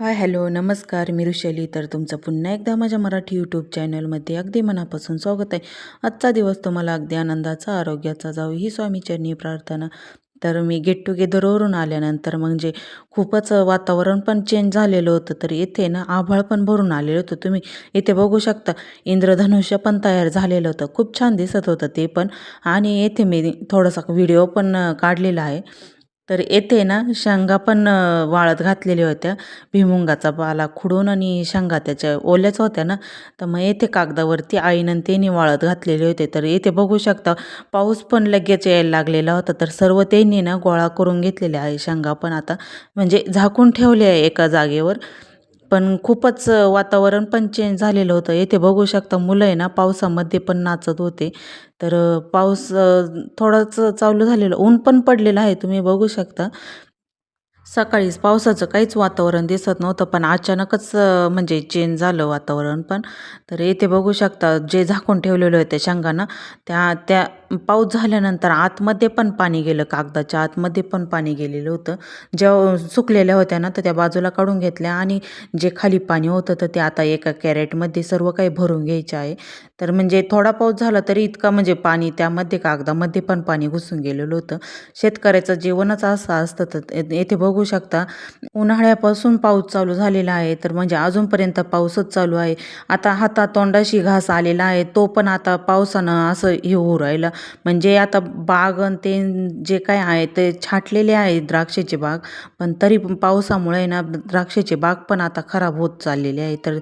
Hi hello नमस्कार मी ऋषली. तर तुमचं पुन्हा एकदा माझ्या मराठी यूट्यूब चॅनलमध्ये अगदी मनापासून स्वागत आहे. आजचा दिवस तुम्हाला अगदी आनंदाचा आरोग्याचा जाऊ ही स्वामीचरणी प्रार्थना. तर मी गेट टुगेदरवरून आल्यानंतर म्हणजे खूपच वातावरण पण चेंज झालेलं होतं तर इथे ना आभाळ पण भरून आलेलं होतं. तुम्ही इथे बघू शकता इंद्रधनुष्य पण तयार झालेलं होतं. खूप छान दिसत होतं ते पण. आणि येथे मी थोडासा व्हिडिओ पण काढलेला आहे. तर येथे ना शेंगा पण वाळत घातलेल्या होत्या. भिमुंगाचा पाला खुडून आणि शेंगा त्याच्या ओल्याच होत्या ना. तर मग येथे कागदावरती आईनं त्यांनी वाळत घातलेले होते. तर येथे बघू शकता पाऊस पण लगेच यायला लागलेला होता. तर सर्व त्यांनी ना गोळा करून घेतलेले आहे शेंगा पण आता. म्हणजे झाकून ठेवले आहे एका जागेवर. पण खूपच वातावरण पण चेंज झालेलं होतं. येथे बघू शकता मुलं आहे ना पावसामध्ये पण नाचत होते. तर पाऊस अ, थोडाच चालू झालेलं. ऊन पण पडलेलं आहे तुम्ही बघू शकता. सकाळीच पावसाचं काहीच वातावरण दिसत नव्हतं पण अचानकच म्हणजे चेंज झालं वातावरण पण. तर येथे बघू शकता जे झाकून ठेवलेलं होते शेंगांना त्या त्या पाऊस झाल्यानंतर आतमध्ये पण पाणी गेलं कागदाच्या आतमध्ये पण पाणी गेलेलं होतं. जेव्हा सुकलेल्या होत्या ना तर त्या बाजूला काढून घेतल्या आणि जे खाली पाणी होतं तर ते आता एका कॅरेटमध्ये सर्व काही भरून घ्यायचे आहे. तर म्हणजे थोडा पाऊस झाला तरी इतका म्हणजे पाणी त्यामध्ये कागदामध्ये पण पाणी घुसून गेलेलं होतं. शेतकऱ्याचं जीवनच असं असतं तर येथे बघू शकता उन्हाळ्यापासून पाऊस चालू झालेला आहे तर म्हणजे अजूनपर्यंत पाऊसच चालू आहे. आता हातात तोंडाशी घास आलेला आहे तो पण आता पावसानं असं हे होऊ राहिलं. म्हणजे आता बाग आणि ते जे काय आहे ते छाटलेले आहे द्राक्षाची बाग. पण तरी पण पावसामुळे ना द्राक्षाची बाग पण आता खराब होत चाललेली आहे. तर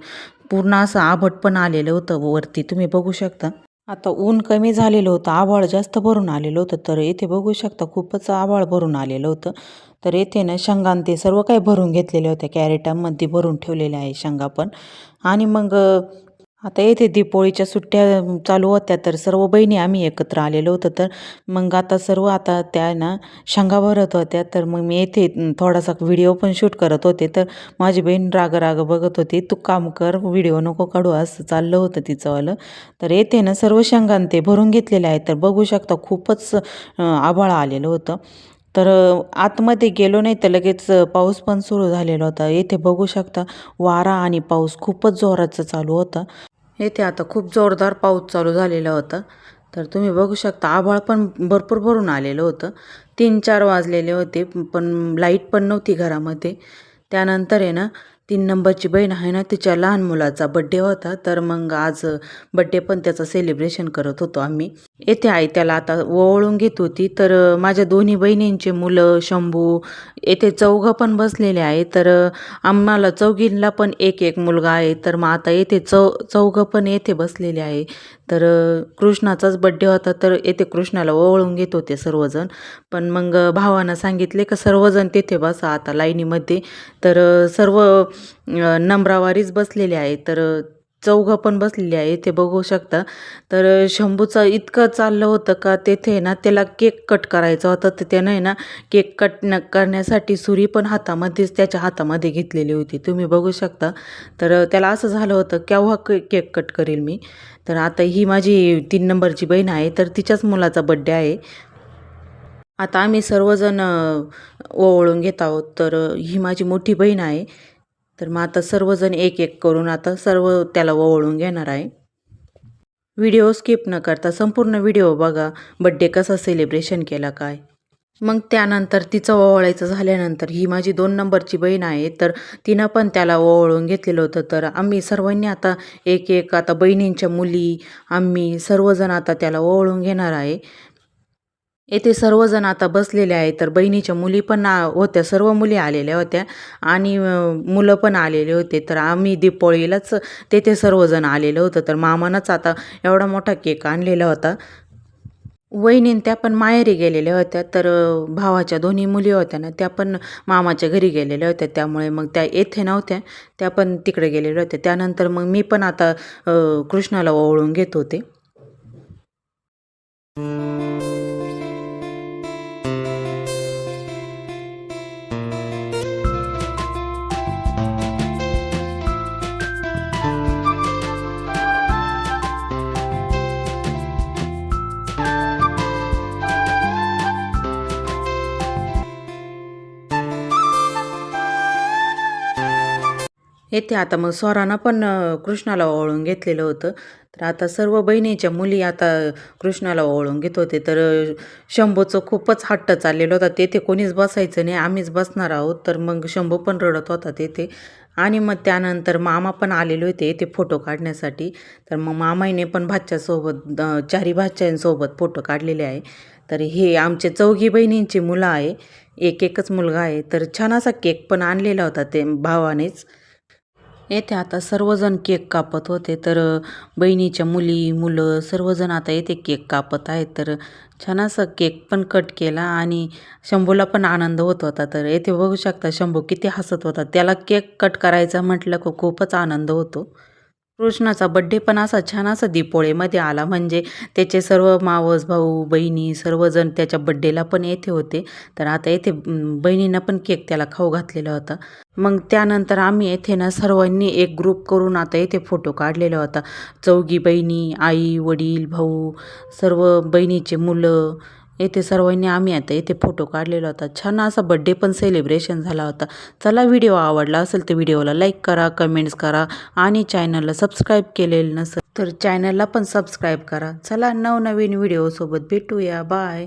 पूर्ण असं आभट पण आलेलं होतं वरती. तुम्ही बघू शकता. आता ऊन कमी झालेलं होतं आभाळ जास्त भरून आलेलं होतं. तर येथे बघू शकता खूपच आभाळ भरून आलेलं होतं. तर येथे ना शेंगा ते सर्व काही भरून घेतलेले होते कॅरेटामध्ये भरून ठेवलेले आहे शेंगा पण. आणि मग आता येथे दीपोळीच्या सुट्ट्या चालू होत्या तर सर्व बहिणी आम्ही एकत्र आलेलो होतो. तर मग आता सर्व आता त्या ना शेंगा भरत होत्या. तर मग मी येथे थोडासा व्हिडिओ पण शूट करत होते. तर माझी बहीण राग राग बघत होती तू काम कर व्हिडिओ नको काढू असं चाललं होतं तिचंवालं तर येथे ना सर्व शेंगा ते भरून घेतलेले आहेत. तर बघू शकता खूपच आभाळ आलेलं होतं. तर आतमध्ये गेलो नाही तर लगेच पाऊस पण सुरू झालेला होता. येथे बघू शकता वारा आणि पाऊस खूपच जोराचा चालू होता. येथे आता खूप जोरदार पाऊस चालू झालेला होता. तर तुम्ही बघू शकता आभाळ पण भरपूर भरून आलेलं होतं. तीन चार वाजलेले होते पण लाइट पण नव्हती घरामध्ये. त्यानंतर आहे ना तीन नंबरची बहीण आहे ना तिच्या लहान मुलाचा बड्डे होता. तर मग आज बड्डे पण त्याचं सेलिब्रेशन करत होतो आम्ही. येथे आई त्याला आता ओवळून घेत होती. तर माझ्या दोन्ही बहिणींचे मुलं शंभू येथे चौघं पण बसलेले आहे. तर आम्हाला चौघींना पण एक एक मुलगा आहे. तर मग आता येथे चौ चौघं पण येथे बसलेले आहे. तर कृष्णाचाच बड्डे होता. तर येथे कृष्णाला ओवळून घेत होते सर्वजण. पण मग भावानं सांगितले का सर्वजण तिथे बसा आता लाईनीमध्ये. तर सर्व अ, नंबरावारीच बसलेले आहे. तर चौघं पण बसलेली आहे ते बघू शकता. तर शंभूचं इतकं चाललं होतं का तेथे ना त्याला केक कट करायचा होता. तर त्यानं आहे ना केक कट न करण्यासाठी सुरी पण हातामध्येच त्याच्या हातामध्ये घेतलेली होती. तुम्ही बघू शकता. तर त्याला असं झालं होतं केव्हा के केक कट करेल मी? तर आता ही माझी तीन नंबरची बहीण आहे तर तिच्याच मुलाचा बड्डे आहे. आता आम्ही सर्वजण ओवळून घेत आहोत. तर ही माझी मोठी बहीण आहे. तर मग आता सर्वजण एक एक करून आता सर्व त्याला ओवळून घेणार आहे. व्हिडिओ स्किप न करता संपूर्ण व्हिडिओ बघा बड्डे कसा सेलिब्रेशन केला काय. मग त्यानंतर तिचं ओवळायचं झाल्यानंतर ही माझी दोन नंबरची बहीण आहे तर तिनं पण त्याला ओवळून घेतलेलं होतं. तर आम्ही सर्वांनी आता एक एक आता बहिणींच्या मुली आम्ही सर्वजण आता त्याला ओवळून घेणार आहे. येथे सर्वजण आता बसलेले आहेत. तर बहिणीच्या मुली पण होत्या. सर्व मुली आलेल्या होत्या आणि मुलं पण आलेले होते. तर आम्ही दीपोळीलाच तेथे सर्वजण आलेलं होतं. तर मामानंच आता एवढा मोठा केक आणलेला होता. वहिनीन त्या पण माहेरी गेलेल्या होत्या. तर भावाच्या दोन्ही मुली होत्या ना त्या पण मामाच्या घरी गेलेल्या होत्या. त्यामुळे मग त्या येथे नव्हत्या. त्या पण तिकडे गेलेल्या होत्या. त्यानंतर मग मी पण आता कृष्णाला ओवळून घेत होते. येथे आता मग स्वरानं पण कृष्णाला ओवाळून घेतलेलं होतं. तर आता सर्व बहिणीच्या मुली आता कृष्णाला ओवाळून घेत होते. तर शंभूचं खूपच हट्ट चाललेलं होता. तेथे कोणीच बसायचं नाही. आम्हीच बसणार आहोत. तर मग शंभू पण रडत होता तेथे. आणि मग त्यानंतर मामा पण आलेले होते येथे फोटो काढण्यासाठी. तर मग मामाईने पण भाच्यासोबत चारी भाच्यांसोबत फोटो काढलेले आहे. तर हे आमचे चौघी बहिणींची मुलं आहे. एक एकच मुलगा आहे. तर छान असा केक पण आणलेला होता ते भावानेच. येथे आता सर्वजण केक कापत होते. तर बहिणीच्या मुली मुलं सर्वजण आता येथे केक कापत आहेत. तर छान असं केक पण कट केला आणि शंभूला पण आनंद होत होता. तर येथे बघू शकता शंभू किती हसत होता. त्याला केक कट करायचा म्हटलं की खूपच आनंद होतो. कृष्णाचा बड्डे पण असा छान असा दीपोळेमध्ये आला. म्हणजे त्याचे सर्व मावस भाऊ बहिणी सर्वजण त्याच्या बड्डेला पण येथे होते. तर आता येथे बहिणीनं बहिणींना पण केक त्याला खाऊ घातलेला होता. मग त्यानंतर आम्ही येथे ना सर्वांनी एक ग्रुप करून आता येथे फोटो काढलेला होता. चौघी बहिणी आई वडील भाऊ सर्व बहिणीचे मुलं येथे सर्वांनी आम्ही आता येथे फोटो काढलेला होता. छान असा बड्डे पण सेलिब्रेशन झाला होता. चला व्हिडिओ आवडला असेल तर व्हिडिओला लाईक करा कमेंट्स करा आणि चॅनलला सबस्क्राईब केलेलं नसेल तर चॅनलला पण सबस्क्राईब करा. चला नवनवीन व्हिडिओसोबत भेटूया. बाय